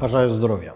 Бажаю здоров'я.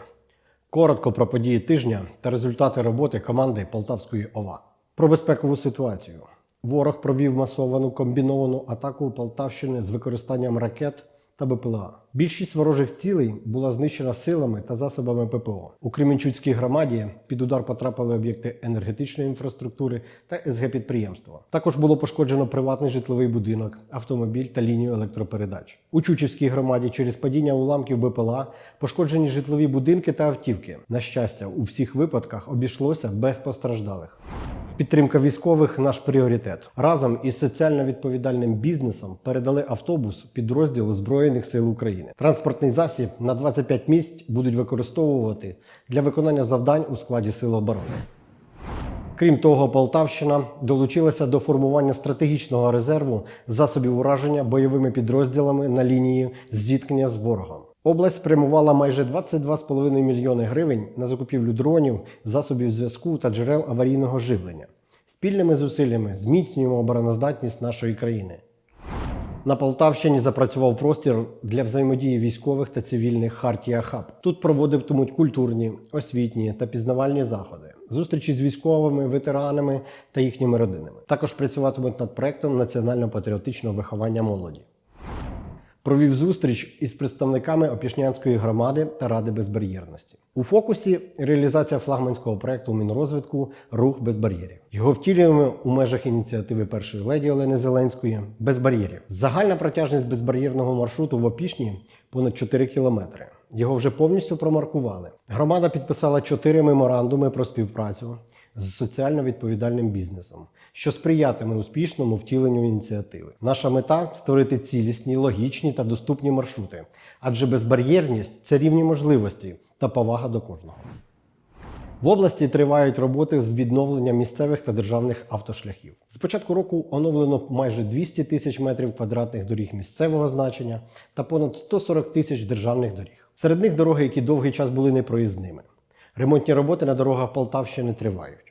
Коротко про події тижня та результати роботи команди Полтавської ОВА. Про безпекову ситуацію. Ворог провів масовану комбіновану атаку Полтавщини з використанням ракет та БПЛА. Більшість ворожих цілей була знищена силами та засобами ППО. У Кременчуцькій громаді під удар потрапили об'єкти енергетичної інфраструктури та СГ підприємства. Також було пошкоджено приватний житловий будинок, автомобіль та лінію електропередач. У Чучівській громаді через падіння уламків БПЛА пошкоджені житлові будинки та автівки. На щастя, у всіх випадках обійшлося без постраждалих. Підтримка військових наш пріоритет. Разом із соціально відповідальним бізнесом передали автобус підрозділу Збройних сил України. Транспортний засіб на 25 місць будуть використовувати для виконання завдань у складі Сил оборони. Крім того, Полтавщина долучилася до формування стратегічного резерву засобів ураження бойовими підрозділами на лінії зіткнення з ворогом. Область спрямувала майже 22,5 мільйони гривень на закупівлю дронів, засобів зв'язку та джерел аварійного живлення. Спільними зусиллями зміцнюємо обороноздатність нашої країни. На Полтавщині запрацював простір для взаємодії військових та цивільних Хартія Хаб. Тут проводитимуть культурні, освітні та пізнавальні заходи, зустрічі з військовими, ветеранами та їхніми родинами. Також працюватимуть над проектом національно-патріотичного виховання молоді. Провів зустріч із представниками Опішнянської громади та Ради безбар'єрності. У фокусі реалізація флагманського проекту Мінрозвитку Рух без бар'єрів. Його втілюємо у межах ініціативи першої леді Олени Зеленської без бар'єрів. Загальна протяжність безбар'єрного маршруту в Опішні понад 4 кілометри. Його вже повністю промаркували. Громада підписала чотири меморандуми про співпрацю з соціально відповідальним бізнесом, що сприятиме успішному втіленню ініціативи. Наша мета створити цілісні, логічні та доступні маршрути, адже безбар'єрність це рівні можливості та повага до кожного. В області тривають роботи з відновлення місцевих та державних автошляхів. З початку року оновлено майже 200 тисяч метрів квадратних доріг місцевого значення та понад 140 тисяч державних доріг. Серед них дороги, які довгий час були непроїзними. Ремонтні роботи на дорогах Полтавщини тривають.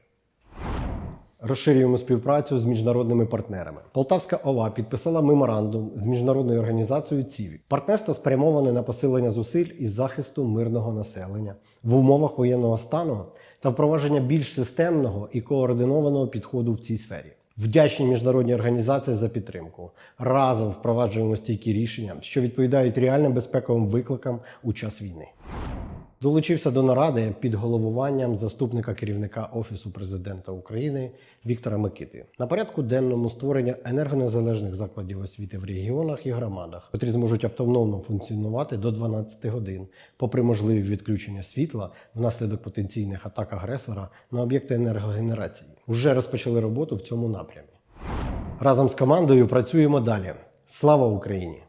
Розширюємо співпрацю з міжнародними партнерами. Полтавська ОВА підписала меморандум з міжнародною організацією ЦІВІ. Партнерство спрямоване на посилення зусиль із захисту мирного населення в умовах воєнного стану та впровадження більш системного і координованого підходу в цій сфері. Вдячні міжнародній організації за підтримку. Разом впроваджуємо стійкі рішення, що відповідають реальним безпековим викликам у час війни. Долучився до наради під головуванням заступника керівника Офісу президента України Віктора Микити. На порядку денному створення енергонезалежних закладів освіти в регіонах і громадах, котрі зможуть автономно функціонувати до 12 годин, попри можливі відключення світла внаслідок потенційних атак агресора на об'єкти енергогенерації. Уже розпочали роботу в цьому напрямі. Разом з командою працюємо далі. Слава Україні!